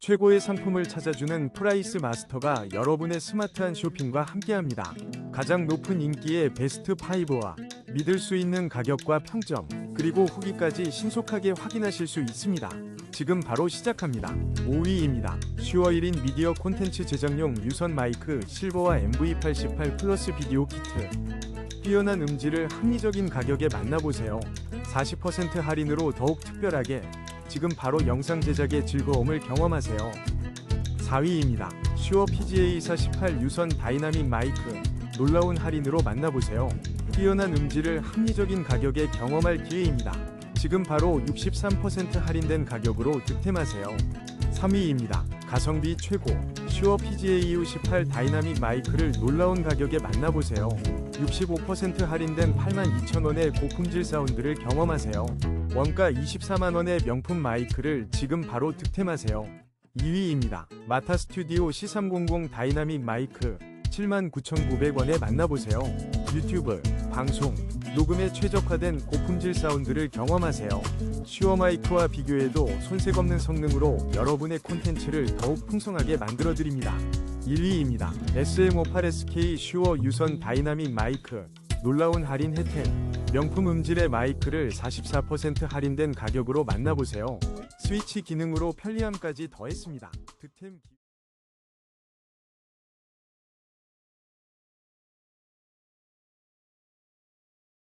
최고의 상품을 찾아주는 프라이스 마스터가 여러분의 스마트한 쇼핑과 함께합니다. 가장 높은 인기의 베스트 5와 믿을 수 있는 가격과 평점, 그리고 후기까지 신속하게 확인하실 수 있습니다. 지금 바로 시작합니다. 5위입니다. 슈어 1인 미디어 콘텐츠 제작용 유선 마이크 실버와 MV88 플러스 비디오 키트. 뛰어난 음질을 합리적인 가격에 만나보세요. 40% 할인으로 더욱 특별하게 지금 바로 영상 제작의 즐거움을 경험하세요. 4위입니다. 슈어 PGA 48 유선 다이나믹 마이크 놀라운 할인으로 만나보세요. 뛰어난 음질을 합리적인 가격에 경험할 기회입니다. 지금 바로 63% 할인된 가격으로 득템하세요. 3위입니다. 가성비 최고 슈어 PGA U18 다이나믹 마이크를 놀라운 가격에 만나보세요. 65% 할인된 82,000원의 고품질 사운드를 경험하세요. 원가 24만원의 명품 마이크를 지금 바로 득템하세요. 2위입니다. 마타 스튜디오 C300 다이나믹 마이크 79,900원에 만나보세요. 유튜브, 방송, 녹음에 최적화된 고품질 사운드를 경험하세요. 슈어 마이크와 비교해도 손색 없는 성능으로 여러분의 콘텐츠를 더욱 풍성하게 만들어드립니다. 1위입니다. SM58SK 슈어 유선 다이나믹 마이크 놀라운 할인 혜택 명품 음질의 마이크를 44% 할인된 가격으로 만나보세요. 스위치 기능으로 편리함까지 더했습니다. 득템 기...